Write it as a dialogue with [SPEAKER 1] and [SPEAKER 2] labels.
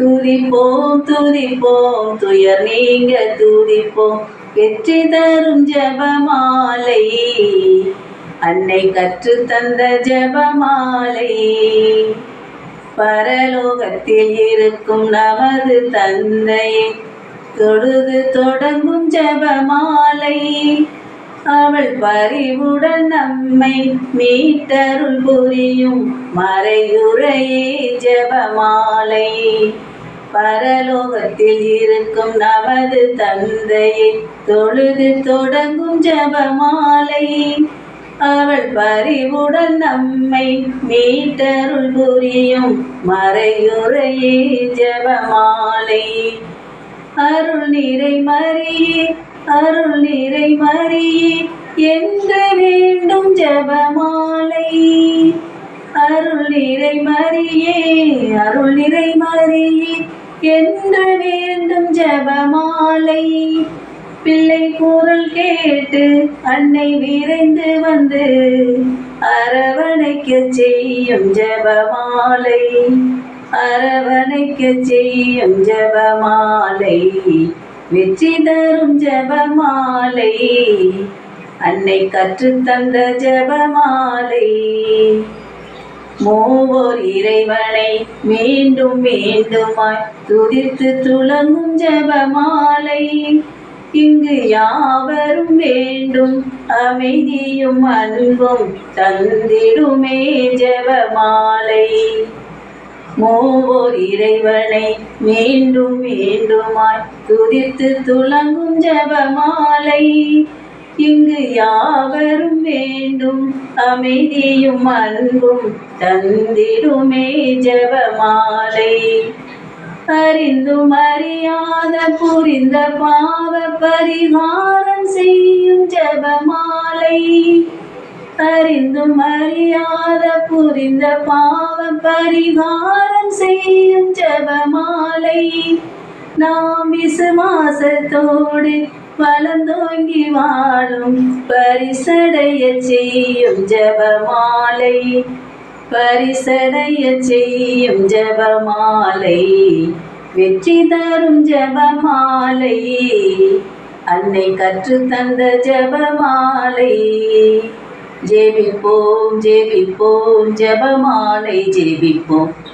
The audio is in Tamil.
[SPEAKER 1] துதிப்போம் துதிப்போம் துயர் நீங்க துதிப்போம். வெற்றி தரும் ஜபமாலை அன்னை கற்று தந்த ஜபமாலை. பரலோகத்தில் இருக்கும் நமது தந்தையை தொழுது தொடங்கும் ஜபமாலை. அவள் பறிவுடன் நம்மை மீட்டருள் புரியும் மறையுறையே ஜபமாலை. பரலோகத்தில் இருக்கும் நமது தந்தையை தொழுது தொடங்கும் ஜபமாலை. அவள் பறிவுடன் நம்மை மீட்டருள் புரியும் மறையுறையே ஜபமாலை. அருள் நிறை மறியே அருள் நிறை மறியே என்று வேண்டும் ஜபமா என்று வேண்டும் ஜபமாலை. பிள்ளை குரல் கேட்டு அன்னை விரைந்து வந்து அரவணைக்க செய்யும் ஜபமாலை. அரவணைக்க செய்யும் ஜபமாலை. வெற்றி தரும் ஜபமாலை. அன்னை கற்றுத் தந்த ஜபமாலை. மூவோர் இறைவனை மீண்டும் மீண்டுமாய் துதித்து துளங்கும் ஜபமாலை. இங்கு யாவரும் வேண்டும் அமைதியும் அன்பும் தந்திடுமே ஜபமாலை. மூவோர் இறைவனை மீண்டும் மீண்டுமாய் துதித்து துளங்கும் ஜபமாலை. இங்கு யாவரும் வேண்டும். அமைதியும் அன்பும் தந்திடுமே ஜபமாலை. அறிந்தும் அறியாத புரிந்த பாவ பரிகாரம் செய்யும் ஜபமாலை. அறிந்தும் அறியாத புரிந்த பாவ பரிகாரம் செய்யும் ஜபமாலை. நாம் விசுவாசத்தோடு வளர்ந்தோங்கி வாழும் பரிசடைய செய்யும் ஜபமாலை. பரிசடைய செய்யும் ஜபமாலை. வெற்றி தரும் ஜபமாலை. அன்னை கற்று தந்த ஜபமாலை. ஜெபிப்போம் ஜெபிப்போம் ஜபமாலை ஜெபிப்போம்.